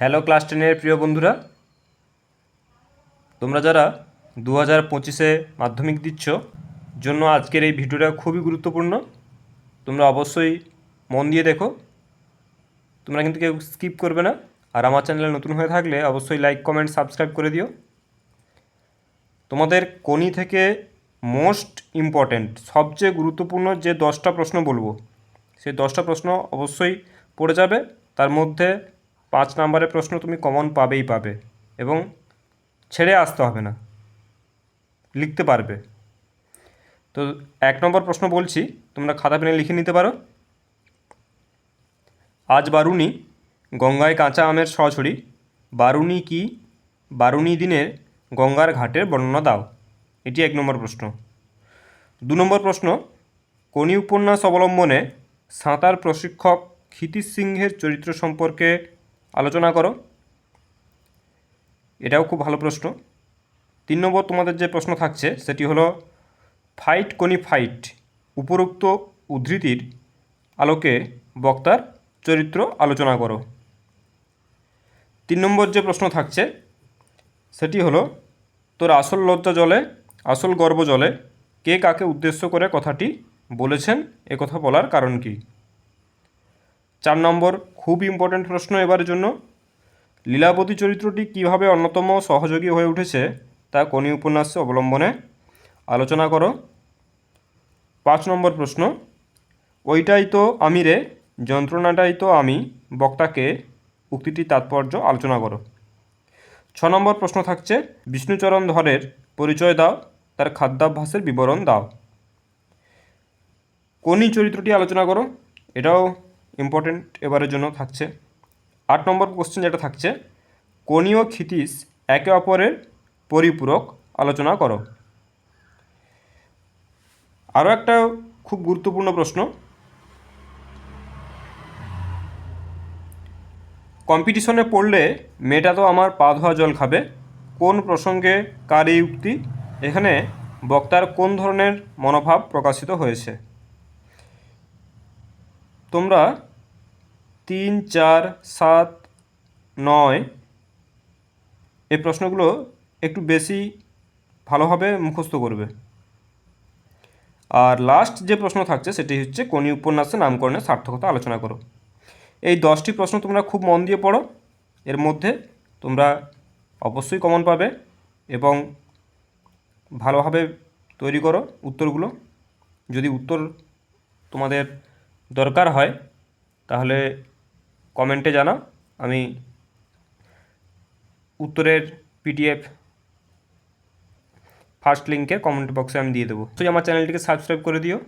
Hello class টেনের প্রিয় বন্ধুরা। তোমরা যারা দু হাজার পঁচিশে মাধ্যমিক দিচ্ছ, জন্য আজকের এই ভিডিওটা খুবই গুরুত্বপূর্ণ। তোমরা অবশ্যই মন দিয়ে দেখো। তোমরা কিন্তু কেউ স্কিপ করবে না। আর আমার চ্যানেলে নতুন হয়ে থাকলে অবশ্যই লাইক কমেন্ট সাবস্ক্রাইব করে দিও। তোমাদের কোনি থেকে মোস্ট ইম্পর্ট্যান্ট সবচেয়ে গুরুত্বপূর্ণ যে দশটা প্রশ্ন বলব, সেই দশটা প্রশ্ন অবশ্যই পড়ে যাবে। তার মধ্যে পাঁচ নম্বরের প্রশ্ন তুমি কমন পাবেই পাবে এবং ছেড়ে আসতে হবে না। লিখতে পারবে। তো এক নম্বর প্রশ্ন বলছি, তোমরা খাতা পেনে লিখে নিতে পারো। আজ বারুনি গঙ্গায় কাঁচা আমের সছড়ি বারুনি কি বারুনি দিনের গঙ্গার ঘাটের বর্ণনা দাও। এটি এক নম্বর প্রশ্ন। দু নম্বর প্রশ্ন কোনি উপন্যাস অবলম্বনে সাঁতার প্রশিক্ষক ক্ষিতিশ সিংহের চরিত্র সম্পর্কে আলোচনা করো। এটাও খুব ভালো প্রশ্ন। তিন নম্বর তোমাদের যে প্রশ্ন থাকছে, সেটি হলো, ফাইট কোনি ফাইট? উপরোক্ত উদ্ধৃতির আলোকে বক্তার চরিত্র আলোচনা করো। তিন নম্বর যে প্রশ্ন থাকছে, সেটি হলো, তোর আসল লজ্জা জলে, আসল গর্ব জলে কে কাকে উদ্দেশ্য করে কথাটি বলেছেন? কথা বলার কারণ কি? চার নম্বর খুব ইম্পর্ট্যান্ট প্রশ্ন এবারের জন্য। লীলাবতী চরিত্রটি কীভাবে অন্যতম সহযোগী হয়ে উঠেছে তা কোনি উপন্যাসে অবলম্বনে আলোচনা করো। পাঁচ নম্বর প্রশ্ন, ওইটাই তো আমি রে, যন্ত্রণাটাই তো আমি, বক্তাকে উক্তিটির তাৎপর্য আলোচনা করো। ছ নম্বর প্রশ্ন থাকছে, বিষ্ণুচরণ ধরের পরিচয় দাও, তার খাদ্যাভ্যাসের বিবরণ দাও। কোনি চরিত্রটি আলোচনা করো। এটাও ইম্পর্টেন্ট এবারের জন্য থাকছে। আট নম্বর কোশ্চেন যেটা থাকছে কোনি ও ক্ষিতিশ একে অপরের পরিপূরক আলোচনা করো। আরও একটা খুব গুরুত্বপূর্ণ প্রশ্ন। কম্পিটিশনে পড়লে মেয়েটা তো আমার পা ধোয়া জল খাবে। কোন প্রসঙ্গে কার এই উক্তি? এখানে বক্তার কোন ধরনের মনোভাব প্রকাশিত হয়েছে? তোমরা তিন, চার, সাত, নয়। এই প্রশ্নগুলো একটু বেশি ভালোভাবে মুখস্থ করবে। আর লাস্ট যে প্রশ্ন থাকছে, সেটি হচ্ছে কোনি উপন্যাসে নামকরণের সার্থকতা আলোচনা করো। এই দশটি প্রশ্ন তোমরা খুব মন দিয়ে পড়ো। এর মধ্যে তোমরা অবশ্যই কমন পাবে এবং ভালোভাবে তৈরি করো উত্তরগুলো। যদি উত্তর তোমাদের দরকার হয়, তাহলে কমেন্টে জানাও। আমি উত্তরের পিডিএফ ফার্স্ট লিঙ্কে কমেন্ট বক্সে আমি দিয়ে দেবো। তুই আমার চ্যানেলটিকে সাবস্ক্রাইব করে দিও।